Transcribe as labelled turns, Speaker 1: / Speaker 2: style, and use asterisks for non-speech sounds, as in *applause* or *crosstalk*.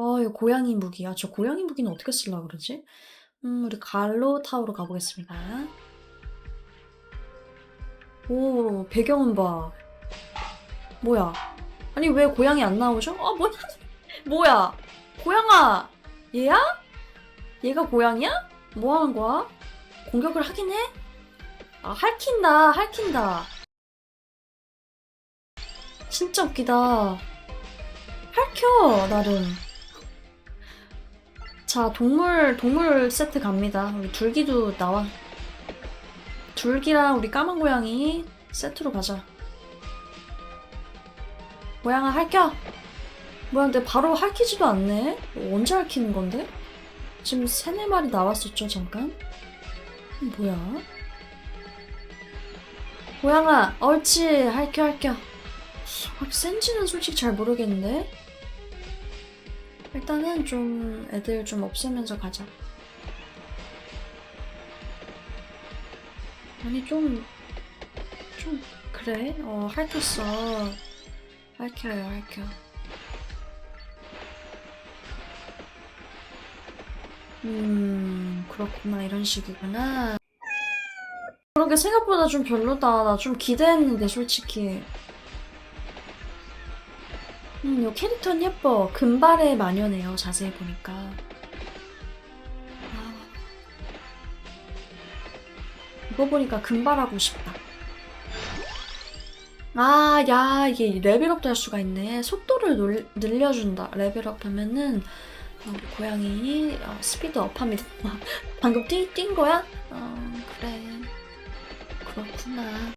Speaker 1: 어, 이거 고양이 무기야. 저 고양이 무기는 어떻게 쓰려고 그러지? 음, 우리 갈로 타워로 가보겠습니다. 오, 배경은 봐. 뭐야? 아니, 왜 고양이 안 나오죠? 아, 뭐야? *laughs* 뭐야? 고양아! 얘야? 얘가 고양이야? 뭐 하는 거야? 공격을 하긴 해? 아, 할킨다, 할킨다. 진짜 웃기다. 할켜, 나름. 자, 동물, 동물 세트 갑니다. 우리 둘기도 나와. 둘기랑 우리 까만 고양이 세트로 가자. 고양아, 할켜! 뭐야, 근데 바로 할키지도 않네? 언제 할키는 건데? 지금 세네 마리 나왔었죠, 잠깐? 뭐야? 고양아, 옳지, 할켜, 할켜. 아, 센지는 솔직히 잘 모르겠는데? 일단은 좀 애들 좀 없애면서 가자. 아니 좀, 좀 그래? 어 핥혔어. 핥혀요 핥혀. 음 그렇구나 이런 식이구나. 그러게 생각보다 좀 별로다. 나 좀 기대했는데 솔직히. 음, 요 캐릭터는 예뻐. 금발의 마녀네요, 자세히 보니까. 아. 이거 보니까 금발하고 싶다. 아, 야, 이게 레벨업도 할 수가 있네. 속도를 놀- 늘려준다. 레벨업 하면은, 어, 우리 고양이 어, 스피드업 합니다. *laughs* 방금 뛰, 뛴 거야? 어, 그래. 그렇구나.